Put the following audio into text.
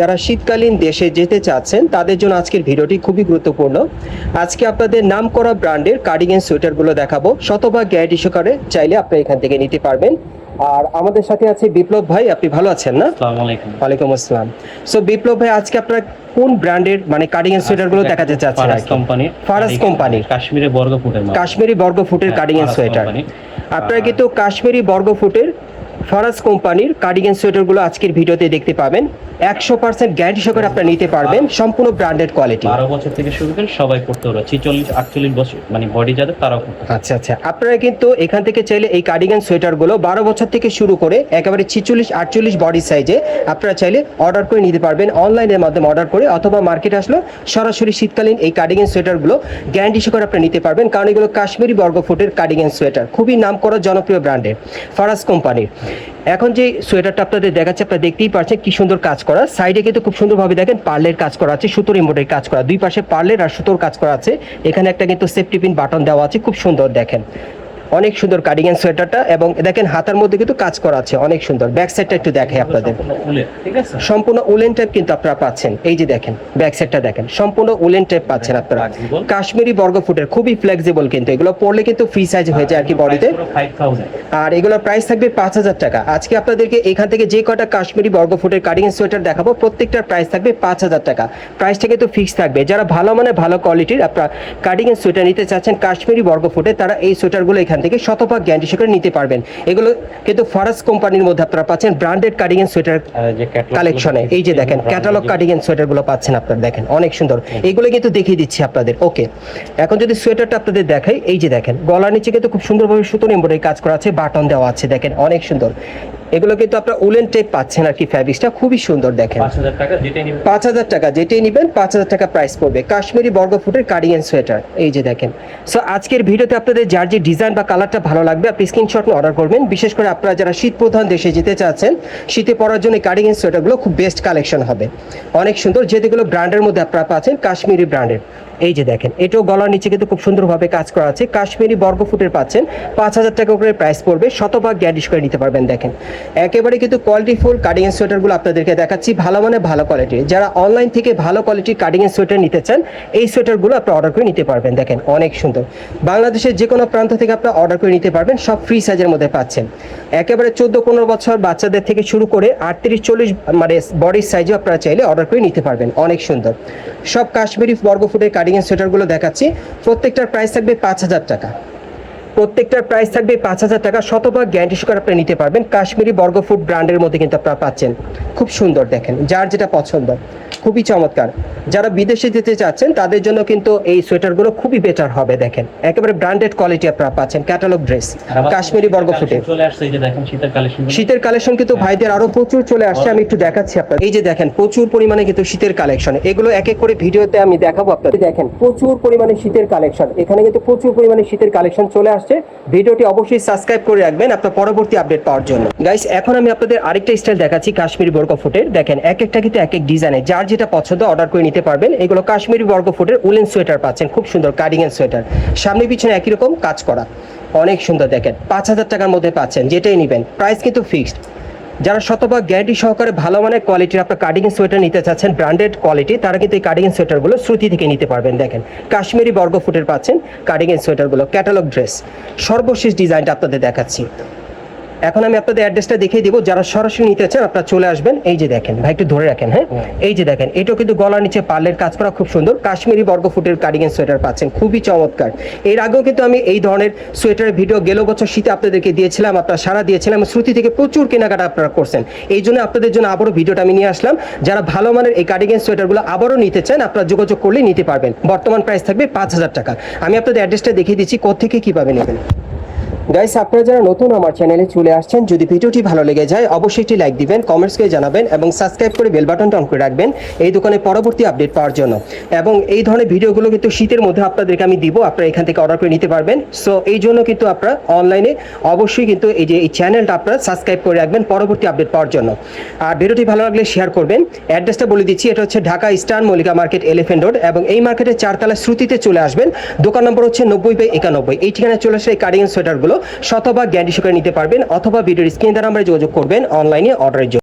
যারা শীতকালীন দেশে যেতে চাচ্ছেন তাদের জন্য আজকের ভিডিওটি খুবই গুরুত্বপূর্ণ। আজকে আপনাদের নাম করা ব্র্যান্ডের কার্ডিগান সোয়েটারগুলো দেখাবো। শতভাগ গ্যারান্টি সহকারে চাইলে আপনি এখান থেকে নিতে পারবেন। আর আমাদের সাথে আছে বিপ্লব ভাই আপনি ভালো আছেন না? ওয়ালাইকুম আসসালাম। সো বিপ্লব ভাই আজকে আপনারা কোন ব্র্যান্ডের মানে কার্ডিগান সোয়েটারগুলো দেখাতে চাচ্ছেন কি? কোম্পানির ফারাজ কোম্পানির কাশ্মীরে বর্গ ফুটের কাশ্মীরি বর্গ ফুটের হ্যাঁ, কার্ডিগান সোয়েটার কোম্পানি। আপনারা কিন্তু কাশ্মীরি বর্গ ফারাজ কোম্পানির কার্ডিগান সোয়েটারগুলো আজকের ভিডিওতে দেখতে পাবেন। একশো পার্সেন্ট গ্যারান্টি সহকারে আপনারা নিতে পারবেন সম্পূর্ণ ব্র্যান্ডেড কোয়ালিটি বারো বছর থেকে শুরু করে সবাই করতে পারবে। ছিচল্লিশ আটচল্লিশ বছর মানে বডি যাদের তারাও করতে আচ্ছা আচ্ছা। আপনারা কিন্তু এখান থেকে চাইলে এই কার্ডিগান সোয়েটারগুলো বারো বছর থেকে শুরু করে একেবারে ছিচল্লিশ আটচল্লিশ বডি সাইজে আপনারা চাইলে অর্ডার করে নিতে পারবেন অনলাইনের মাধ্যমে অর্ডার করে অথবা মার্কেট আসলো সরাসরি শীতকালীন এই কার্ডিগান সোয়েটারগুলো গ্যারান্টি সহকারে আপনারা নিতে পারবেন। কারণ এগুলো কাশ্মীরি বর্গফুটের কার্ডিগান সোয়েটার খুবই নাম করা জনপ্রিয় ব্র্যান্ডের ফারাজ কোম্পানির। এখন যে সোয়েটারটা আপনাদের দেখাচ্ছে, আপনারা দেখতেই পারছেন কি সুন্দর কাজ করা। সাইডে কিন্তু খুব সুন্দরভাবে দেখেন, পার্লের কাজ করা আছে, সুতোর ইম্বোর্ডের কাজ করা। দুই পাশে পার্লের আর সুতোর কাজ করা আছে। এখানে একটা কিন্তু সেফটি পিন বাটন দেওয়া আছে, খুব সুন্দর দেখেন। অনেক সুন্দর কার্ডিগান সোয়েটারটা এবং দেখেন হাতার মধ্যে কিন্তু কাজ করা আছে অনেক সুন্দর। ব্যাক সাইডটা একটু দেখে আপনাদের। সম্পূর্ণ উলেন টাইপ কিন্তু আপনারা পাচ্ছেন। এই যে দেখেন ব্যাক সাইডটা দেখেন সম্পূর্ণ উলেন টাইপ পাচ্ছেন আপনারা। Flexible। কাশ্মীরি বর্গফুটের খুবই ফ্লেক্সিবল কিন্তু এগুলো পরলে কিন্তু ফ্রি সাইজ হয়ে যায় আর কি বডিতে আর এগুলোর প্রাইস থাকবে পাঁচ হাজার টাকা। আজকে আপনাদেরকে এখান থেকে যে কটা কাশ্মীরি বর্গফুটের কাটিং সোয়েটার দেখাবো প্রত্যেকটার প্রাইস থাকবে পাঁচ হাজার টাকা। প্রাইসটা কিন্তু ফিক্স থাকবে। যারা ভালো মানে ভালো কোয়ালিটির আপনারা কাটিং সোয়েটার নিতে চাচ্ছেন কাশ্মীরি বর্গফুটে তারা এই সোয়েটারগুলো এখান থেকে শতভাগ গ্যারান্টি সহকারে নিতে পারবেন। এগুলো কিন্তু ফরাস কোম্পানির মধ্যে আপনারা পাচ্ছেন ব্র্যান্ডেড কার্ডিগেন সোয়েটার কালেকশনে এই যে দেখেন ক্যাটালগ কার্ডিগেন সোয়েটারগুলো পাচ্ছেন আপনারা দেখেন অনেক সুন্দর। এগুলো কিন্তু দেখিয়ে দিচ্ছি আপনাদের। ওকে এখন যদি সোয়েটারটা আপনাদের দেখাই এই যে দেখেন গলার নিচে কিন্তু খুব সুন্দরভাবে সুতো এমব্রয়ডারি কাজ করা আছে বাটন দেওয়া আছে দেখেন অনেক সুন্দর। এগুলো কিন্তু আপনারা উলেন টেপ পাচ্ছেন আর কি ফ্যাব্রিক্সটা খুবই সুন্দর দেখেন। পাঁচ হাজার টাকা যেটাই নেবেন। পাঁচ হাজার টাকা প্রাইস পড়বে। কাশ্মীরি বর্গফুটের কার্ডিগান সোয়েটার এই যে দেখেন। সো আজকের ভিডিওতে আপনাদের যার যে ডিজাইন বা কালারটা ভালো লাগবে আপনি স্ক্রিনশট অর্ডার করবেন। বিশেষ করে আপনারা যারা শীত প্রধান দেশে যেতে চাচ্ছেন শীতে পরার জন্য কার্ডিগান সোয়েটারগুলো খুব বেস্ট কালেকশন হবে। অনেক সুন্দর যেগুলো ব্র্যান্ডের মধ্যে আপনারা পাচ্ছেন কাশ্মীরি ব্র্যান্ডের এই যে দেখেন এটাও গলার নিচে কিন্তু খুব সুন্দরভাবে কাজ করা আছে। কাশ্মীরি বর্গফুটের পাচ্ছেন পাঁচ হাজার টাকা করে প্রাইস পড়বে। শতভাগ গ্যাডিশ করে নিতে পারবেন দেখেন। একেবারে কিন্তু কোয়ালিটিফুল কার্ডিগান সোয়েটারগুলো আপনাদেরকে দেখাচ্ছি, ভালো মানে ভালো কোয়ালিটির যারা অনলাইন থেকে ভালো কোয়ালিটির কার্ডিগান সোয়েটার নিতে চান, এই সোয়েটারগুলো আপনি অর্ডার করে নিতে পারবেন। দেখেন, অনেক সুন্দর। বাংলাদেশের যে কোনো প্রান্ত থেকে আপনি অর্ডার করে নিতে পারবেন, সব ফ্রি সাইজের মধ্যে পাচ্ছেন। একেবারে চোদ্দ পনেরো বছর বাচ্চাদের থেকে শুরু করে আটত্রিশ, চল্লিশ মানে বডির সাইজও আপনারা চাইলে অর্ডার করে নিতে পারবেন। অনেক সুন্দর। সব কাশ্মীরি বর্গফুটের কার্ডিগান সোয়েটারগুলো দেখাচ্ছি। প্রত্যেকটার প্রাইস থাকবে পাঁচ হাজার টাকা। প্রত্যেকটার প্রাইস থাকবে পাঁচ হাজার টাকা। শতভাগ গ্যারান্টি সহকারে আপনি নিতে পারবেন। কাশ্মীরি বর্গফুট ব্র্যান্ডের মধ্যে কিন্তু আপনারা পাচ্ছেন। খুব সুন্দর দেখেন যার যেটা পছন্দ। খুবই চমৎকার। যারা বিদেশে যেতে চাচ্ছেন তাদের জন্য কিন্তু এই সোয়েটারগুলো খুবই বেটার হবে দেখেন। একেবারে ব্র্যান্ডেড কোয়ালিটি আপনারা পাচ্ছেন ক্যাটালগ ড্রেস কাশ্মীরি বর্গফুটে শীতের কালেকশন। কিন্তু ভাইদের আরও প্রচুর চলে আসছে আমি একটু দেখাচ্ছি আপনার এই যে দেখেন প্রচুর পরিমাণে কিন্তু শীতের কালেকশন। এগুলো এক এক করে ভিডিওতে আমি দেখাবো আপনাদের। দেখেন প্রচুর পরিমাণে শীতের কালেকশন। এখানে কিন্তু প্রচুর পরিমাণে শীতের কালেকশন চলে আসছে। ভিডিওটি অবশ্যই সাবস্ক্রাইব করে রাখবেন আপনার পরবর্তী আপডেট পাওয়ার জন্য। গাইস এখন আমি আপনাদের আরেকটা স্টাইল দেখাচ্ছি, কাশ্মীরি বর্গ ফুটের। দেখেন, এক একটা কিন্তু এক এক ডিজাইনে যার যেটা পছন্দ অর্ডার করে নিতে পারবেন। এগুলো কাশ্মীরি বর্গ ফুটের উলেন সোয়েটার পাচ্ছেন। খুব সুন্দর কার্ডিগান সোয়েটার সামনে পিছনে একই রকম কাজ করা। অনেক সুন্দর, দেখেন। পাঁচ হাজার টাকার মধ্যে পাচ্ছেন, যেটাই নেবেন। প্রাইস কিন্তু ফিক্সড যারা শতভাগ গ্যারান্টি সহকারে ভালো মানের কোয়ালিটির আপনার কার্ডিং সোয়েটার নিতে চাচ্ছেন ব্র্যান্ডেড কোয়ালিটি তারা কিন্তু এই কার্ডিং সোয়েটারগুলো শ্রুতি থেকে নিতে পারবেন। দেখেন, কাশ্মীরি বর্গ ফুটের পাচ্ছেন কার্ডিং সোয়েটারগুলো ক্যাটালগ ড্রেস সর্বশেষ ডিজাইনটা আপনাদের দেখাচ্ছি। এখন আমি আপনাদের অ্যাড্রেসটা দেখিয়ে দিব। যারা সরাসরি নিতে চান, আপনারা চলে আসবেন। এই যে দেখেন, ভাই, একটু ধরে রাখেন হ্যাঁ? এই যে দেখেন, এটাও কিন্তু গলার নিচে পার্লের কাজ করা খুব সুন্দর। কাশ্মীরি বর্গফুটের কার্ডিগান সোয়েটার পাচ্ছেন, খুবই চমৎকার। এর আগেও কিন্তু আমি এই ধরনের সোয়েটারের ভিডিও গেল বছর শীতে আপনাদেরকে দিয়েছিলাম, আপনারা সারা দিয়েছিলাম শ্রুতি থেকে প্রচুর কেনাকাটা আপনারা করছেন। এই জন্য আপনাদের জন্য আবারও ভিডিওটা আমি নিয়ে আসলাম। যারা ভালো মানের এই কার্ডিগান সোয়েটারগুলো আবারও নিতে চান, আপনারা যোগাযোগ করলে নিতে পারবেন। বর্তমান প্রাইস থাকবে পাঁচ হাজার টাকা। আমি আপনাদের অ্যাড্রেসটা দেখিয়ে দিচ্ছি কোথেকে কীভাবে নেবেন? গাইস আপনারা যারা নতুন আমার চ্যানেলে চলে আসছেন, যদি ভিডিওটি ভালো লেগে যায়, অবশ্যই একটি লাইক দিবেন কমেন্টস করে জানাবেন এবং সাবস্ক্রাইব করে বেল বাটনটা অন করে রাখবেন। এই দোকানে পরবর্তী আপডেট পাওয়ার জন্য। এবং এই ধরনের ভিডিওগুলো কিন্তু শীতের মধ্যে আপনাদেরকে আমি দিব, আপনারা এখান থেকে অর্ডার করে নিতে পারবেন। সো এই জন্য কিন্তু আপনারা অনলাইনে অবশ্যই কিন্তু এই যে এই চ্যানেলটা আপনারা সাবস্ক্রাইব করে রাখবেন পরবর্তী আপডেট পাওয়ার জন্য। আর ভিডিওটি ভালো লাগলে শেয়ার করবেন। অ্যাড্রেসটা বলে দিচ্ছি, এটা হচ্ছে Dhaka eastern Mallika market elephant road এবং এই মার্কেটের চারতলা শ্রুতিতে চলে আসবেন। দোকান নম্বর হচ্ছে নব্বই বাই একানব্বই। এই ঠিকানায় চলে আসে এই কার্ডিগান সোয়েটারগুলো শতভাগ গ্যারান্টি সহকারে নিতে পারবেন অথবা ভিডিওর স্ক্রিন দ্বারা আমরা যোগাযোগ করবেন অনলাইনে অর্ডারের জন্য।